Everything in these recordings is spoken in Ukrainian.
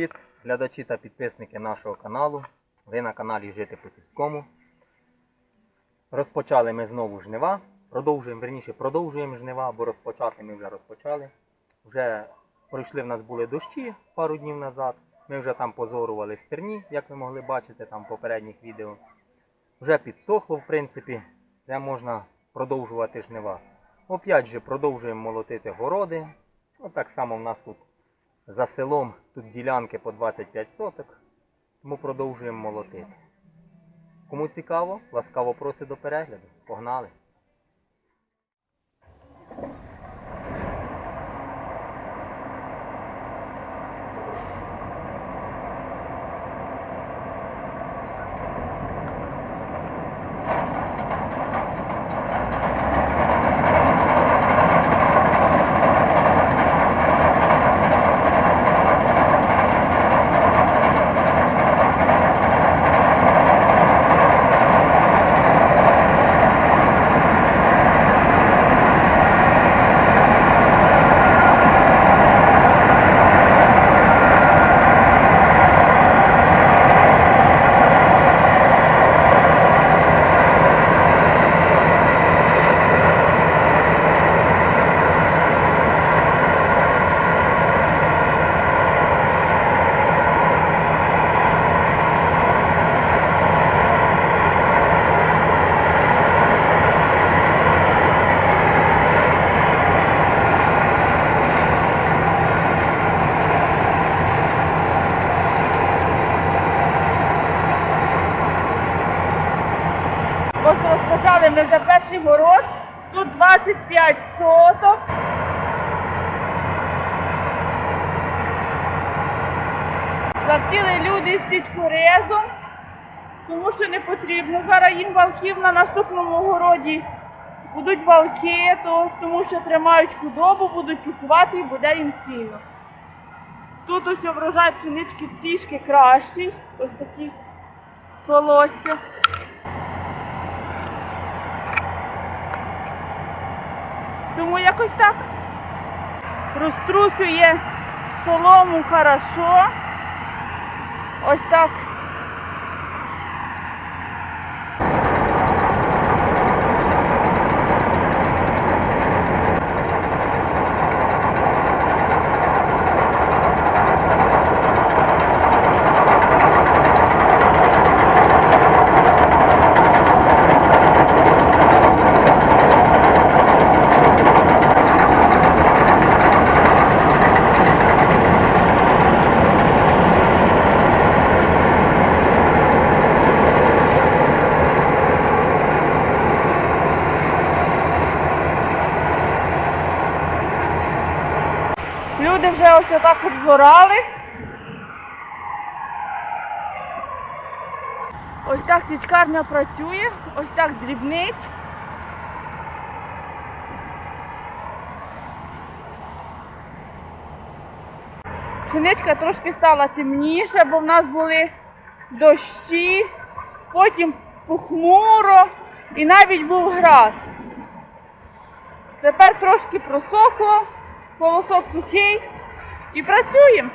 привіт, глядачі та підписники нашого каналу. Ви на каналі Жити по сільському. Розпочали ми знову жнива. Продовжуємо, верніше, продовжуємо жнива, бо розпочати ми вже розпочали. Вже пройшли в нас були дощі пару днів назад. Ми вже там позорували стерні, як ви могли бачити там в попередніх відео. Вже підсохло, в принципі, вже можна продовжувати жнива. Опять же продовжуємо молотити городи. Отак само в нас тут за селом тут ділянки по 25 соток, тому продовжуємо молотити. Кому цікаво, ласкаво просить до перегляду. Погнали! Ось розпочали ми вже перший город. Тут 25 соток. Захотіли люди з січкорезом, тому що не потрібно. Зараз їм валків на наступному городі. Будуть валки, то, тому що тримають худобу, будуть купувати і буде їм сіно. Тут ось врожай пшенички трішки кращий. Ось такі колосся. Тому якось так розтрусює солому хорошо. Ось так. Ось отак обзорали. Ось так січкарня працює, ось так дрібнить. Пшеничка трошки стала темніша, бо в нас були дощі, потім похмуро і навіть був град. Тепер трошки просохло, колосок сухий і працюємо.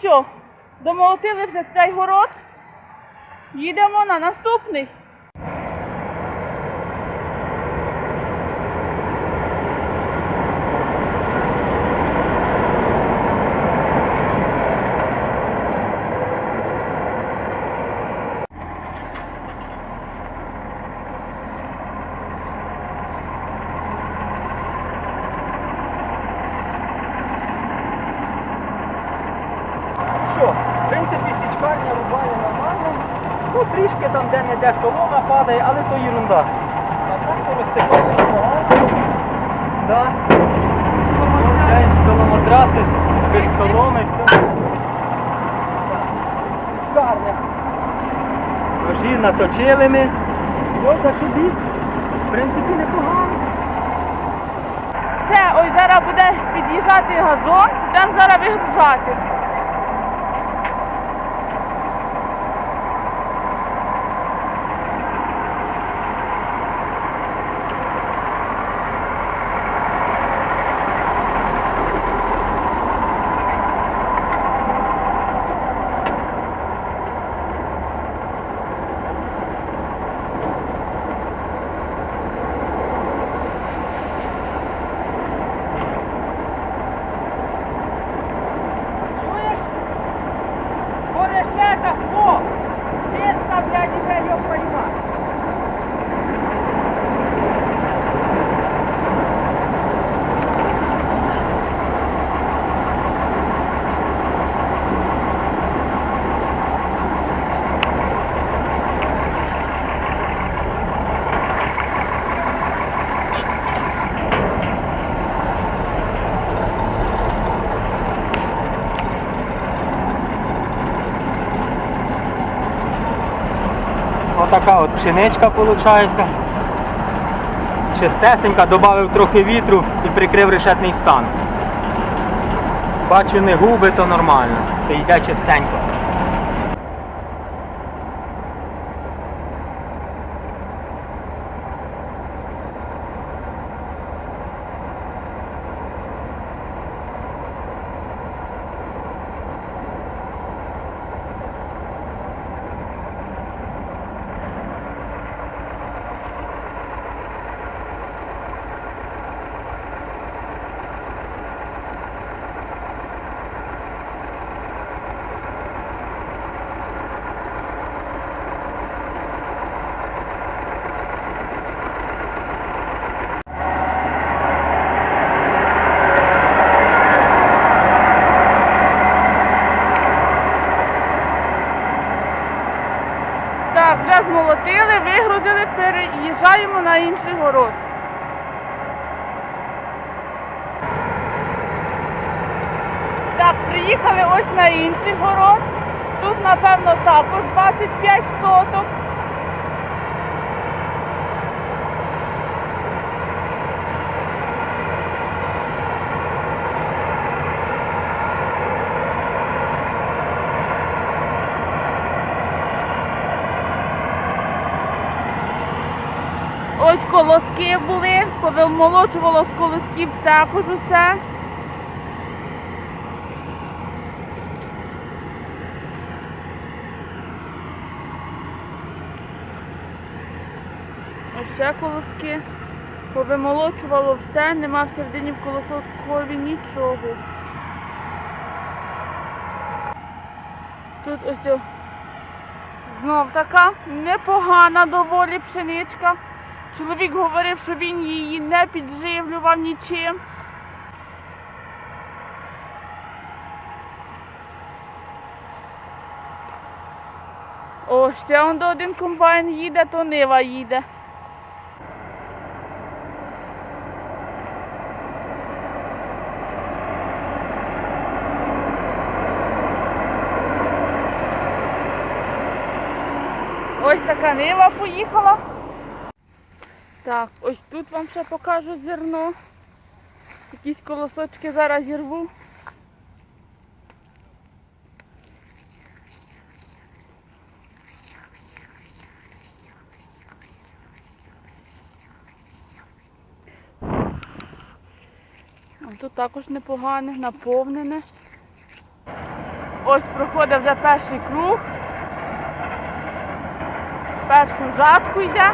Що, домолотили вже цей город. Їдемо на наступний. Що, в принципі, січкарня рубає нормально. Ну, трішки там де-не-де солома падає, але то ерунда. А так то розсипали непогано. Да. Все, соломотраси без соломи, все. Січкарня. Ножі наточили ми. Все, так. В принципі, непогано. Це ось зараз буде під'їжджати газон, будемо зараз вигружати. Отака от пшеничка виходить. Чистесенька, додав трохи вітру і прикрив решетний стан. Бачу, не губи, то нормально. То йде чистенько. Так, вже змолотили, вигрузили, переїжджаємо на інший город. Так, приїхали ось на інший город. Тут, напевно, також 25 соток. Ось колоски були, повимолочувало з колосків також усе. Ще колоски. Повимолочувало все, нема в середині в колоскові нічого. Тут ось знов така непогана доволі пшеничка. Чоловік говорив, що він її не підживлював нічим. О, ще до один комбайн їде, то нива їде. Ось поїхала. Так, ось тут вам ще покажу зерно. Якісь колосочки зараз зірву. Тут також непогане, наповнене. Ось проходить вже перший круг. Першу жатку йде.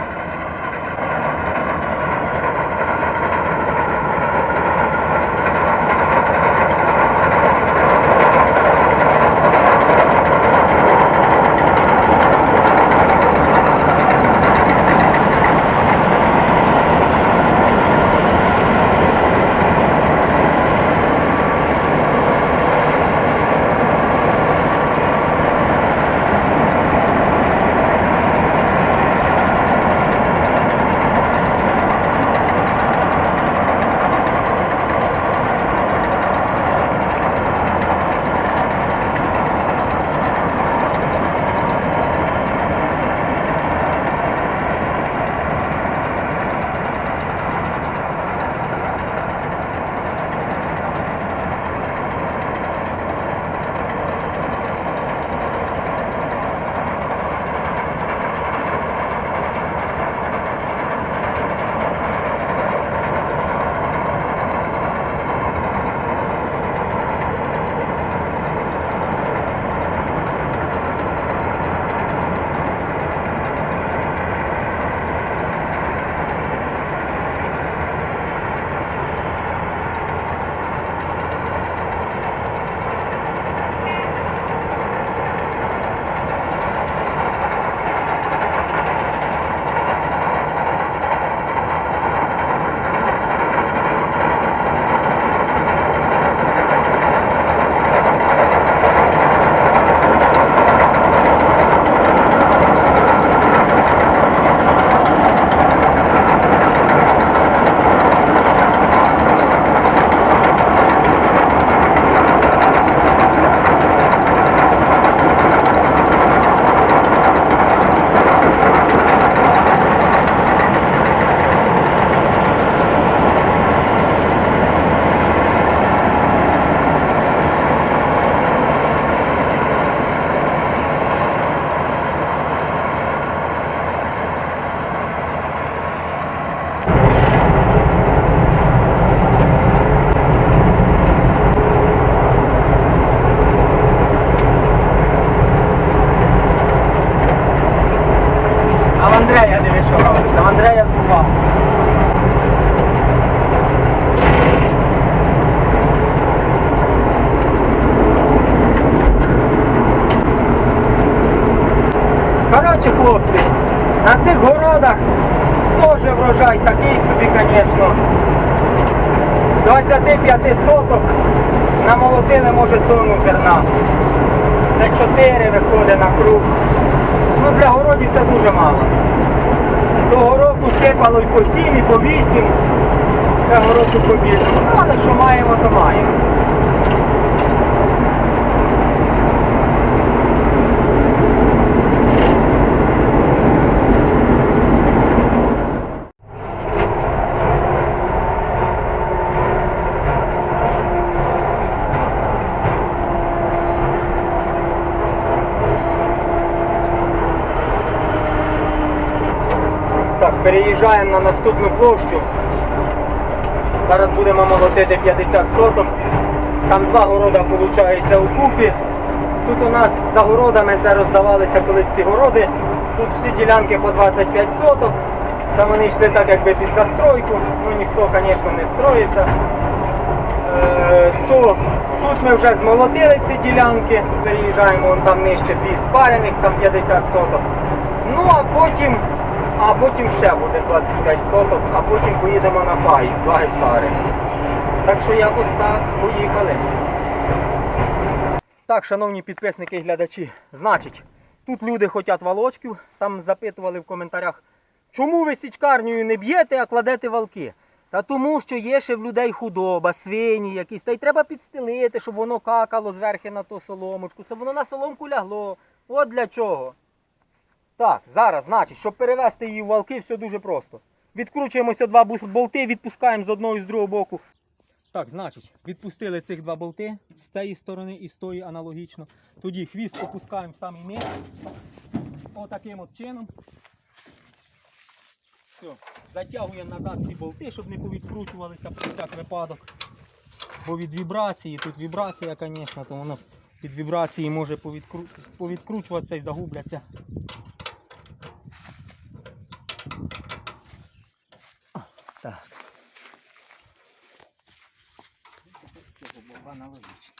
25 соток намолотили, може, тонну зерна. Це 4 виходить на круг. Ну для городів це дуже мало. Того року сипало і по 7, і по 8. Цього року по 8. Ну, але що маємо, то маємо. Переїжджаємо на наступну площу. Зараз будемо молотити 50 соток. Там два города виходить у купі. Тут у нас за городами це роздавалися колись ці городи. Тут всі ділянки по 25 соток. Там вони йшли так, якби під застройку, ну ніхто, звісно, не строївся. Е, то тут ми вже змолотили ці ділянки, переїжджаємо вон там нижче дві спарених, там 50 соток. Ну а потім, а потім ще буде 25 соток, а потім поїдемо на паї, 2 гектари. Так що якось так поїхали. Так, шановні підписники і глядачі, значить, тут люди хочуть волочків, там запитували в коментарях, чому ви січкарнею не б'єте, а кладете валки? Та тому, що є ще в людей худоба, свині якісь, та й треба підстелити, щоб воно какало зверху на ту соломочку, щоб воно на соломку лягло. От для чого. Так, зараз, значить, щоб перевести її в валки, все дуже просто. Відкручуємося два болти, відпускаємо з одного і з другого боку. Так, значить, відпустили цих два болти з цієї сторони і з тої аналогічно. Тоді хвіст опускаємо в самий низ. Отаким от чином. Все. Затягуємо назад ці болти, щоб не повідкручувалися про всяк випадок. Бо від вібрації, тут вібрація, звісно, то воно від вібрації може повідкру... повідкручуватися і загубляться. Так. Тепер з цього боку аналогічно.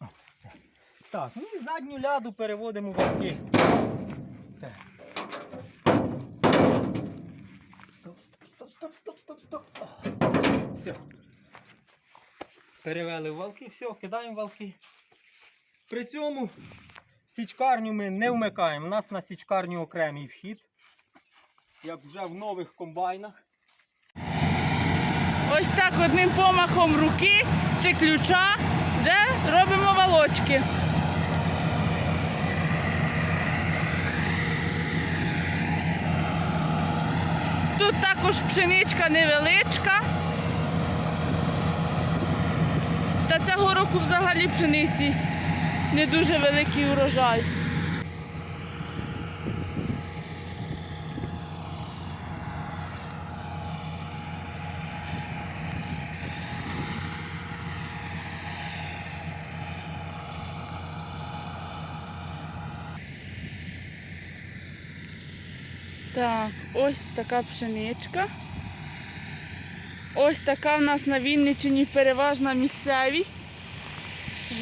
О. Так, ну і задню ляду переводимо в. Так. Стоп, стоп, стоп, стоп, стоп, стоп, стоп. Все. Перевели в валки, все, кидаємо валки. При цьому січкарню ми не вмикаємо. У нас на січкарню окремий вхід. Як вже в нових комбайнах. Ось так одним помахом руки чи ключа вже робимо волочки. Тут також пшеничка невеличка. Та цього року взагалі пшениці не дуже великий урожай. Так, ось така пшеничка. Ось така в нас на Вінниччині переважна місцевість.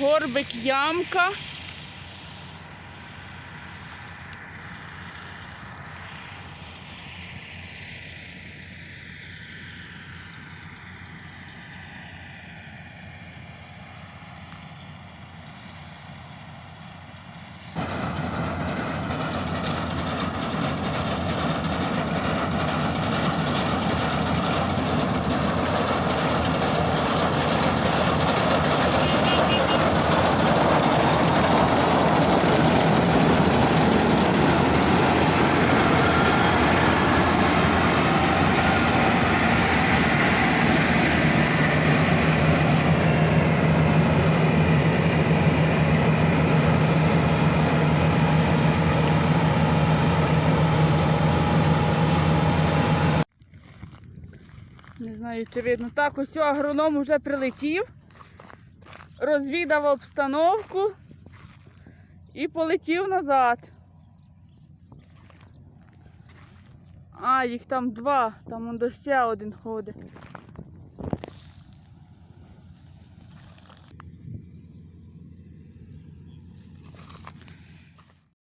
Горбик ямка. Не знаю. Так, ось агроном вже прилетів, розвідав обстановку і полетів назад. А, їх там два, там он ще один ходить.